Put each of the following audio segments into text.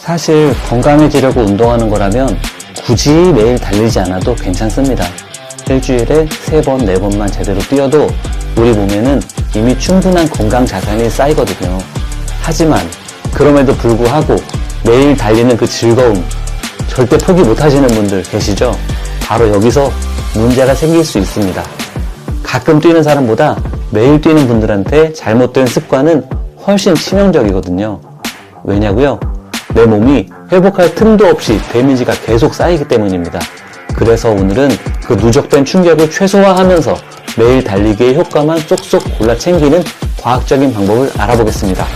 사실 건강해지려고 운동하는 거라면 굳이 매일 달리지 않아도 괜찮습니다. 일주일에 3번, 4번만 제대로 뛰어도 우리 몸에는 이미 충분한 건강 자산이 쌓이거든요. 하지만 그럼에도 불구하고 매일 달리는 그 즐거움 절대 포기 못 하시는 분들 계시죠? 바로 여기서 문제가 생길 수 있습니다. 가끔 뛰는 사람보다 매일 뛰는 분들한테 잘못된 습관은 훨씬 치명적이거든요. 왜냐고요? 내 몸이 회복할 틈도 없이 데미지가 계속 쌓이기 때문입니다. 그래서 오늘은 그 누적된 충격을 최소화하면서 매일 달리기의 효과만 쏙쏙 골라 챙기는 과학적인 방법을 알아보겠습니다.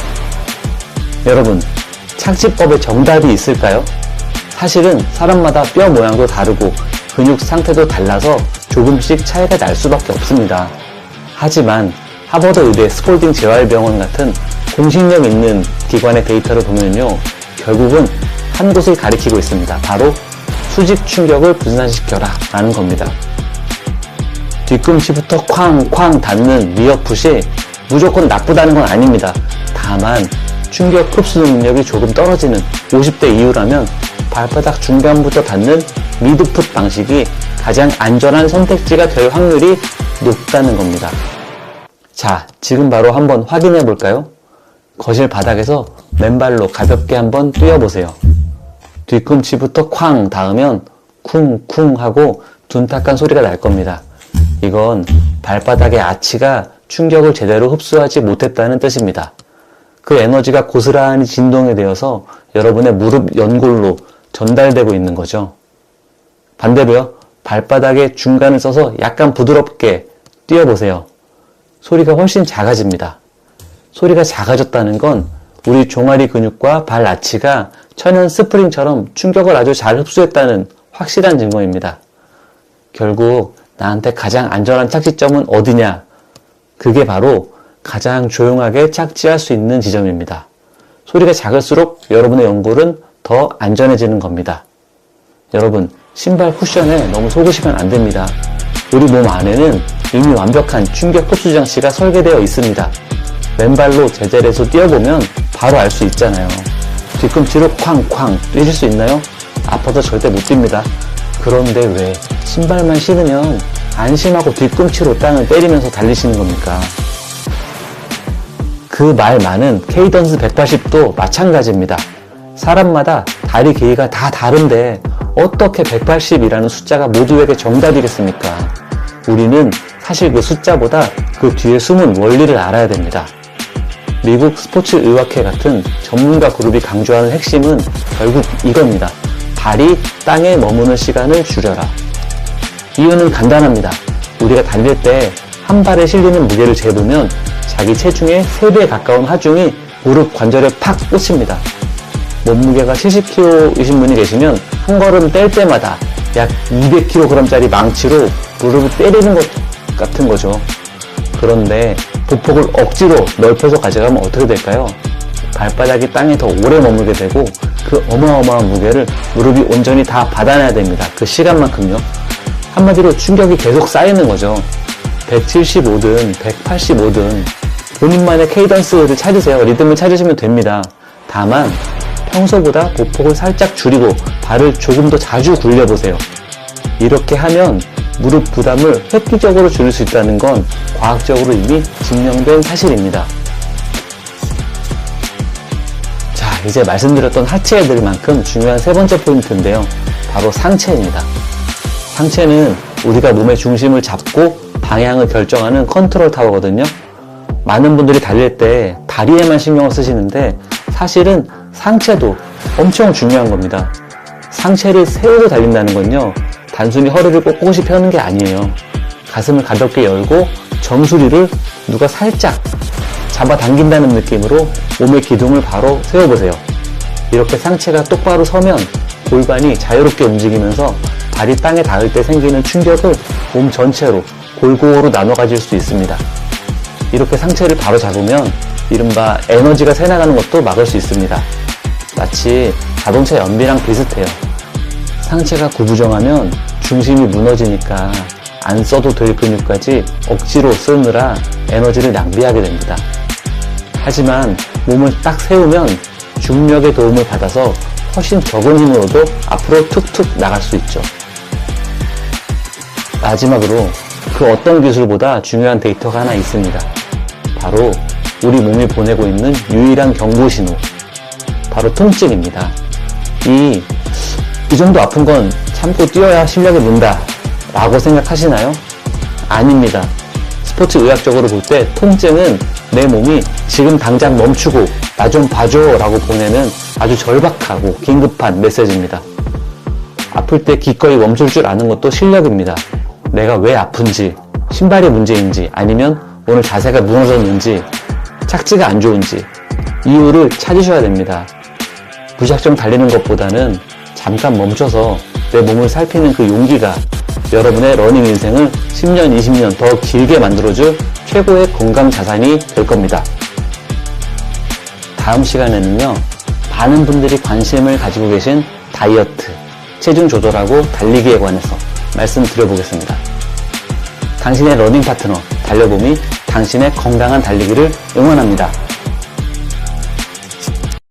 여러분, 착지법에 정답이 있을까요? 사실은 사람마다 뼈 모양도 다르고 근육 상태도 달라서 조금씩 차이가 날 수밖에 없습니다. 하지만 하버드 의대 스폴딩 재활병원 같은 공신력 있는 기관의 데이터를 보면요. 결국은 한 곳을 가리키고 있습니다. 바로 수직 충격을 분산시켜라 라는 겁니다. 뒤꿈치부터 쾅쾅 닿는 리어풋이 무조건 나쁘다는 건 아닙니다. 다만 충격 흡수 능력이 조금 떨어지는 50대 이후라면 발바닥 중간부터 닿는 미드풋 방식이 가장 안전한 선택지가 될 확률이 높다는 겁니다. 자, 지금 바로 한번 확인해 볼까요? 거실 바닥에서 맨발로 가볍게 한번 뛰어보세요. 뒤꿈치부터 쾅 닿으면 쿵쿵 하고 둔탁한 소리가 날 겁니다. 이건 발바닥의 아치가 충격을 제대로 흡수하지 못했다는 뜻입니다. 그 에너지가 고스란히 진동이 되어서 여러분의 무릎 연골로 전달되고 있는 거죠. 반대로요, 발바닥의 중간을 써서 약간 부드럽게 뛰어보세요. 소리가 훨씬 작아집니다. 소리가 작아졌다는 건 우리 종아리 근육과 발 아치가 천연 스프링처럼 충격을 아주 잘 흡수했다는 확실한 증거입니다. 결국 나한테 가장 안전한 착지점은 어디냐? 그게 바로 가장 조용하게 착지할 수 있는 지점입니다. 소리가 작을수록 여러분의 연골은 더 안전해지는 겁니다. 여러분, 신발 쿠션에 너무 속으시면 안 됩니다. 우리 몸 안에는 이미 완벽한 충격 흡수 장치가 설계되어 있습니다. 맨발로 제자리에서 뛰어보면 바로 알 수 있잖아요. 뒤꿈치로 쾅쾅 뛰실 수 있나요? 아파서 절대 못 뜁니다. 그런데 왜 신발만 신으면 안심하고 뒤꿈치로 땅을 때리면서 달리시는 겁니까? 그 말 많은 케이던스 180도 마찬가지입니다. 사람마다 다리 길이가 다 다른데 어떻게 180이라는 숫자가 모두에게 정답이겠습니까? 우리는 사실 그 숫자보다 그 뒤에 숨은 원리를 알아야 됩니다. 미국 스포츠 의학회 같은 전문가 그룹이 강조하는 핵심은 결국 이겁니다. 발이 땅에 머무는 시간을 줄여라. 이유는 간단합니다. 우리가 달릴 때 한 발에 실리는 무게를 재보면 자기 체중의 3배에 가까운 하중이 무릎 관절에 팍 꽂힙니다. 몸무게가 70kg이신 분이 계시면 한 걸음 뗄 때마다 약 200kg짜리 망치로 무릎을 때리는 것 같은 거죠. 그런데 보폭을 억지로 넓혀서 가져가면 어떻게 될까요? 발바닥이 땅에 더 오래 머물게 되고 그 어마어마한 무게를 무릎이 온전히 다 받아내야 됩니다. 그 시간만큼요. 한마디로 충격이 계속 쌓이는 거죠. 175든 185든 본인만의 케이던스를 찾으세요. 리듬을 찾으시면 됩니다. 다만 평소보다 보폭을 살짝 줄이고 발을 조금 더 자주 굴려보세요. 이렇게 하면 무릎 부담을 획기적으로 줄일 수 있다는 건 과학적으로 이미 증명된 사실입니다. 자, 이제 말씀드렸던 하체애들만큼 중요한 세 번째 포인트인데요. 바로 상체입니다. 상체는 우리가 몸의 중심을 잡고 방향을 결정하는 컨트롤 타워거든요. 많은 분들이 달릴 때 다리에만 신경을 쓰시는데 사실은 상체도 엄청 중요한 겁니다. 상체를 세우고 달린다는 건요. 단순히 허리를 꼿꼿이 펴는 게 아니에요. 가슴을 가볍게 열고 정수리를 누가 살짝 잡아당긴다는 느낌으로 몸의 기둥을 바로 세워보세요. 이렇게 상체가 똑바로 서면 골반이 자유롭게 움직이면서 발이 땅에 닿을 때 생기는 충격을 몸 전체로 골고루 나눠 가질 수 있습니다. 이렇게 상체를 바로 잡으면 이른바 에너지가 새나가는 것도 막을 수 있습니다. 마치 자동차 연비랑 비슷해요. 상체가 구부정하면 중심이 무너지니까 안 써도 될 근육까지 억지로 쓰느라 에너지를 낭비하게 됩니다. 하지만 몸을 딱 세우면 중력의 도움을 받아서 훨씬 적은 힘으로도 앞으로 툭툭 나갈 수 있죠. 마지막으로 그 어떤 기술보다 중요한 데이터가 하나 있습니다. 바로 우리 몸이 보내고 있는 유일한 경고 신호. 바로 통증입니다. 이, 이 정도 아픈 건 참고 뛰어야 실력이 는다. 라고 생각하시나요? 아닙니다. 스포츠 의학적으로 볼 때 통증은 내 몸이 지금 당장 멈추고 나 좀 봐줘 라고 보내는 아주 절박하고 긴급한 메시지입니다. 아플 때 기꺼이 멈출 줄 아는 것도 실력입니다. 내가 왜 아픈지, 신발이 문제인지, 아니면 오늘 자세가 무너졌는지, 착지가 안 좋은지, 이유를 찾으셔야 됩니다. 무작정 달리는 것보다는 잠깐 멈춰서 내 몸을 살피는 그 용기가 여러분의 러닝 인생을 10년, 20년 더 길게 만들어줄 최고의 건강 자산이 될 겁니다. 다음 시간에는요, 많은 분들이 관심을 가지고 계신 다이어트, 체중 조절하고 달리기에 관해서 말씀드려보겠습니다. 당신의 러닝 파트너, 달려봄이 당신의 건강한 달리기를 응원합니다.